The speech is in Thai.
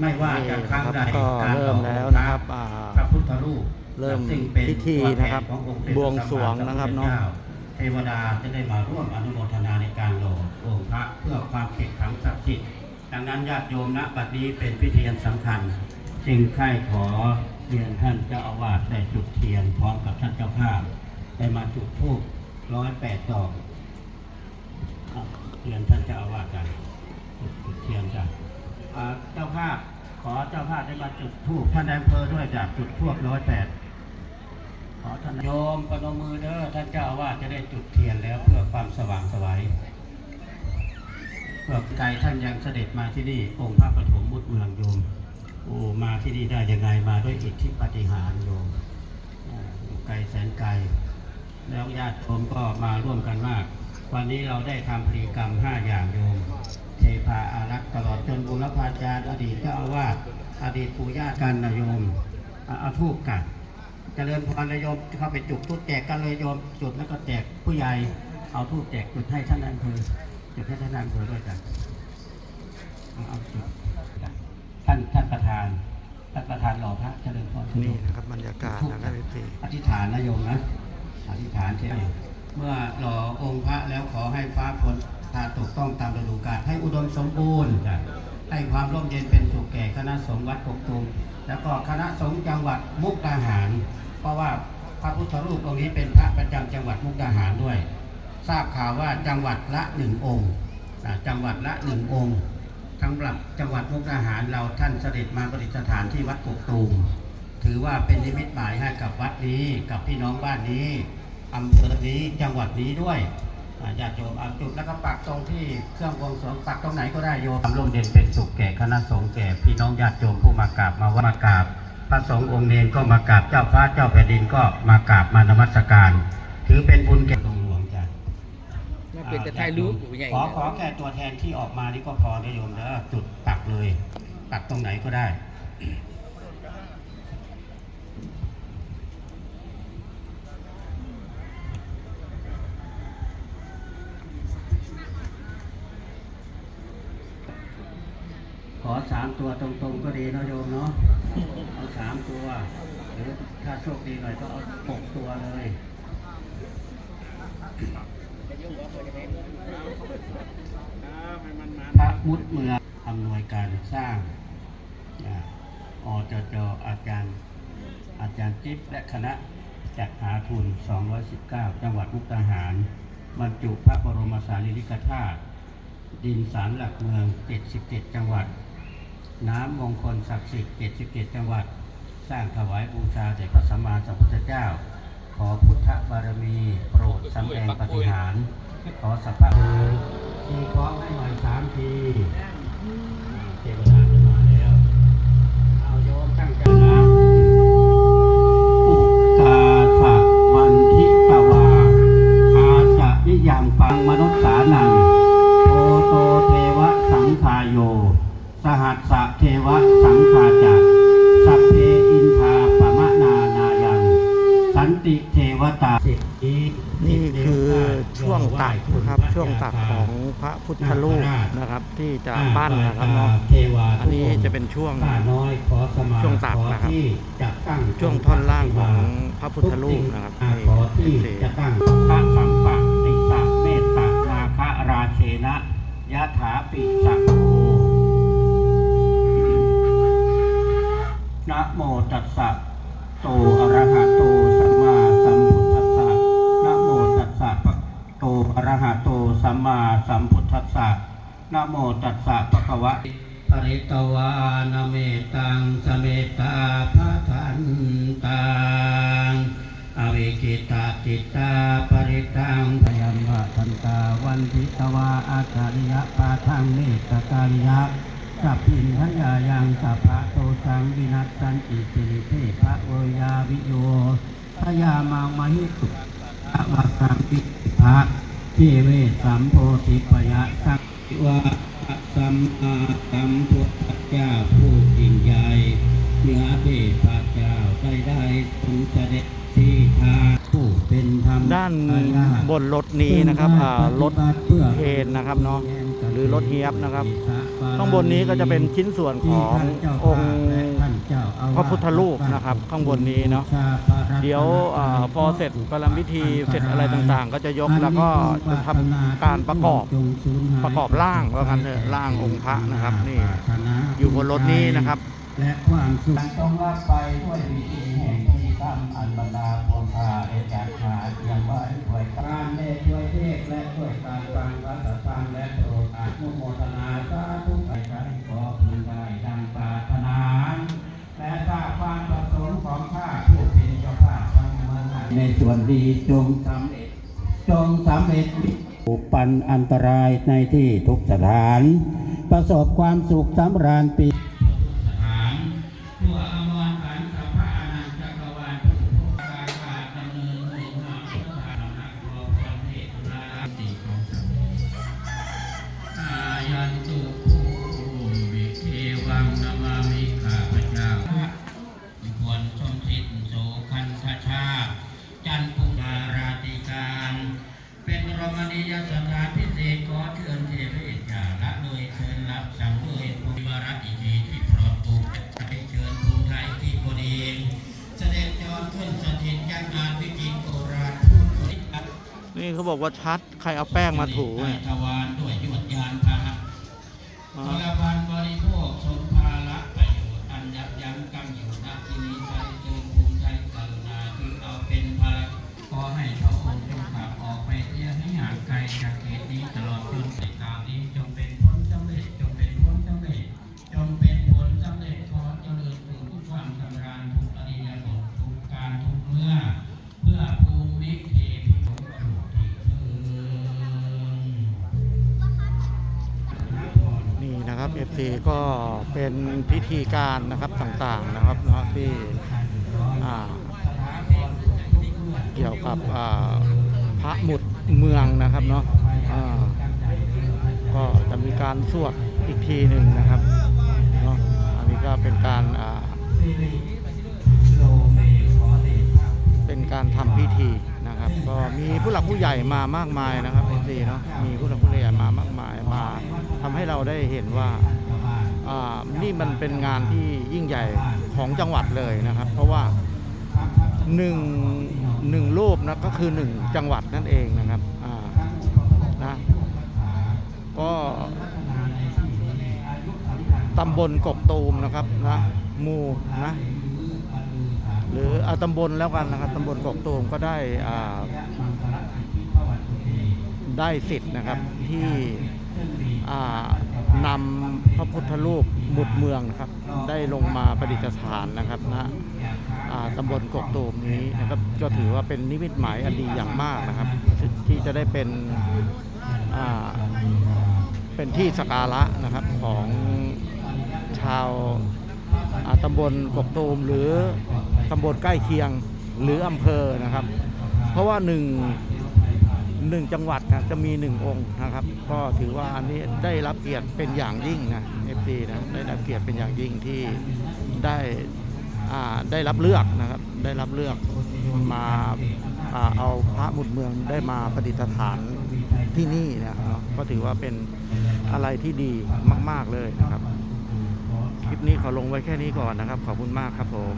ไม่ว่าจะครั้งใดนี่นะครับก็การเริ่มแล้วนะครับอ่าพระพุทธรูปเริ่มซึ่งเป็นพิธีนะครับตัวแทขององค์สมเด็จบวงสรวงนะครับเนอะพรสัมมสัมพุทธจ้เทวดาจะได้มาร่วมอนุโมทนาในการหล่อองค์พระเพื่อความเขตขลังศักดิ์สิทธิ์ดังนั้นญาติโยมณบัดนี้เป็นพิธีอันสำคัญ จึงใคร่ขอเรียนท่านเจ้าอาวาสได้จุดเทียนพร้อมกับท่านเจ้าภาพได้มาจุดธูปร้อยแปดดอกอะเรียนท่านเจ้าอาวาสกันจุดเทียนจ้ะอ่า เจ้าภาพขอเจ้าภาพได้มาจุดธูปท่านนายอำเภอด้วยจ้ะจุดธูปร้อยแปดขอท่านโยมประนมมือเด้อท่านเจ้าอาวาสจะได้จุดเทียนแล้วเพื่อความสว่างไสวัยเพื่อไกลท่านยังเสด็จมาที่นี่องค์พระปฐมมุดเมืองโยมโอ้มาที่นี่ได้ยังไงมาด้วยอิทธิปฏิหารโยมไกลแสนไกล แล้วญาติโยมก็มาร่วมกันมาก วันนี้เราได้ทำพิธีกรรมห้าอย่างโยม เทพาอารักษ์ตลอดจนบุรพาจารย์อดีตเจ้าอาวาสอดีตปู่ย่ากันนะโยมอะเอาทูบกันเจริญพรนะโยมเข้าไปจุดทูบแจกกันเลยโยมจุดแล้วก็แจกผู้ใหญ่เอาทูบแจกจุดให้ท่านนายอำเภอจุดให้ท่านนายอำเภอด้วยกันเอาเอาจุดท่านท่านประธานท่านประธานหล่อพระเจริญพรนี่นะครับบรรยากาศนะครับพี่อธิษฐานนะโยมนะอธิษฐานที่ เมื่อหล่อองค์พระแล้วขอให้ฟ้าฝนทานตกต้องตามฤดูกาลให้อุดมสมบูรณ์จ้ะให้ความร่มเย็นเป็นสุขแก่คณะสงฆ์วัดกกตูมแล้วก็คณะสงฆ์จังหวัดมุกดาหาร เพราะว่าพระพุทธรูปองค์นี้เป็นพระประจำจังหวัดมุกดาหารด้วย ทราบข่าวว่าจังหวัดละหนึ่งองค์นะจังหวัดละหนึ่งองค์สำหรับจังหวัดมุกดาหารเราท่านเสด็จมาประดิษฐานที่วัดกกตูมถือว่าเป็นนิมิตหมายให้กับวัดนี้กับพี่น้องบ้านนี้ อำเภอนี้จังหวัดนี้ด้วยอ่าญาติโยมเอาจุดแล้วก็ปักตรงที่เครื่องบวงสรวงปักตรงไหนก็ได้โยมทำร่มเย็นเป็นสุขแก่คณะสงฆ์แก่พี่น้องญาติโยมผู้มากราบมาไหว่ามากราบพระสงฆ์องค์เนรก็มากราบเจ้าฟ้าเจ้าแผ่นดินก็มากราบมานมัสการ ถือเป็นบุญแก่หลวงหลวงจ้ะมันเป็นแต่ไทยรูปอยู่ใหญ่ขอขอแค่ตัวแทนที่ออกมานี่ก็พอนะโยมนะจุดปักเลย ปักตรงไหนก็ได้ ขอสามตัวตรงๆก็ดีนะโยมเนาะเอาสามตัว หรือถ้าโชคดีหน่อยก็เอาหกตัวเลยพระมุดเมืองอำนวยการสร้างอจจอาจารย์อาจารย์จิ๊บและคณะจัดหาทุน 219 จังหวัดมุกดาหารบรรจุพระบรมสารีริกธาตุดินสารหลักเมือง 77 จังหวัด น้ำมงคลศักดิ์สิทธิ์77จังหวัด สร้างถวายบูชาแด่พระสัมมาสัมพุทธเจ้า ขอพุทธบารมี โปรดสำแดงปฏิหาร ขอสัพพะทีขอให้หน่อยสามที ติเทวตาสิทธินี่คือช่วงตักนะครับช่วงตักของพระพุทธรูปนะครับที่จะปั้นนะครับเนาะเทวาอันนี้จะเป็นช่วงข้าน้อยขอสมาช่วงตักนะครับขอที่จะตั้งช่วงท่อนล่างของพระพุทธรูปนะครับทุกสิ่งขอที่จะตั้งพระสัมปะติสะเมตตานาคาราเชนะยะถาปิสัก อะระหะโตสัมมาสัมพุทธัสสะนะโมตัสสะปะคะวะปริตวานเมตังสเมตาพะทันตังอวิกิตาติตาปริตังพยัมวะทันตาวันทิตวาอาจาริยะปาทังเมตตากาลิยะสัพพินทยายังสัพพะโตสังวินัสสันติสิเทพะเวยาวิโยพยามังมหิสุภะวะสังปิภะ ทเวสัมโพธิปยะสังวะสัมมาสัมพุทธเจ้าผู้ยิ่งใหญ่เหนือเทพเจ้าได้ได้ทรงเสด็จที่ทางผู้เป็นธรรมด้านบนรถนี้นะครับอ่ารถเคนนะครับเนาะหรือรถเฮียบนะครับ ข้างบนนี้ก็จะเป็นชิ้นส่วนขององค์พ ระพุทธรูปนะครับ ข้างบนนี้เนาะเดี๋ยวอาพอเสร็จประลัมพิธีเสร็จอะไรต่างๆ ก็จะยกแล้วก็จะทำการประกอบประกอบร่างว่ากันเถอะร่างองค์พระนะครับนี่อยู่บนรถนี้นะครับ และความสุขต้องรับไปด้วยวิธีแห่งที่ทำอันบรรดาพวงพาเอจากขาเทียมไว้ด้วยการเทศด้วยเทศและด้วยการฟังรัตฟังและโปรดอนุโมทนาสาธุไปใช้ขอพึง ในส่วนดีจงสำเร็จจงสำเร็จอุปันอันตรายในที่ทุกสถาน ประสบความสุขสำราญปี นี่เขาบอกว่าชัดใครเอาแป้งมาถูเนี่ยทวารด้วยยวดยานพาหะอ่าพลบันบริโภคสมภาระประโยชน์อันยับยั้งกำอยู่นักที่นี้ใจเจิญภูมิใจกรุณาคือเอาเป็นภาระขอให้พระองค์จงขับออกไปเที่ยวให้ห่างไกลจากเหตุนี้ตลอดจน นะครับ FC ก็เป็นพิธีการนะครับต่างๆนะครับเนาะที่เกี่ยวกับพระหมุดเมืองนะครับเนาะก็จะมีการสวดอีกทีหนึ่งนะครับเนาะอันนี้ก็เป็นการเป็นการทำพิธีนะครับ ก็มีผู้หลักผู้ใหญ่มามากมายนะครับ FC เนาะมีผู้หลักผู้ใหญ่มามากมาย ให้เราได้เห็นว่านี่มันเป็นงานที่ยิ่งใหญ่ของจังหวัดเลยนะครับ เพราะว่าหนึ่งหนึ่งรูปนะก็คือหนึ่งจังหวัดนั่นเองนะครับนะก็ตำบลกกตูมนะครับนะมูนะหรือเอาตำบลแล้วกันนะครับตำบลกกตูมก็ได้ได้สิทธิ์นะครับที่ นำพระพุทธรูปหมุดเมืองนะครับ ได้ลงมาประดิษฐานนะครับณอ่าตำบลกกตูมนี้นะครับก็ถือว่าเป็นนิมิตหมายอันดีอย่างมากนะครับ ที่ที่จะได้เป็นอ่าเป็นที่สกการะนะครับของชาวอ่าตำบลกกตูมหรือตำบลใกล้เคียงหรืออำเภอนะครับ เพราะว่าหนึ่ง หนึ่งจังหวัดนะจะมีหนึ่งองค์นะครับ ก็ถือว่าอันนี้ได้รับเกียรติเป็นอย่างยิ่งนะเอฟซีนะได้รับเกียรติเป็นอย่างยิ่งที่ได้ได้รับเลือกนะครับ ได้รับเลือกมาอเอาพระมุดเมืองได้มาประดิษฐานที่นี่นะครับเนาะก็ถือว่าเป็นอะไรที่ดีมาก ๆเลยนะครับ คลิปนี้ขอลงไว้แค่นี้ก่อนนะครับ ขอบคุณมากครับผม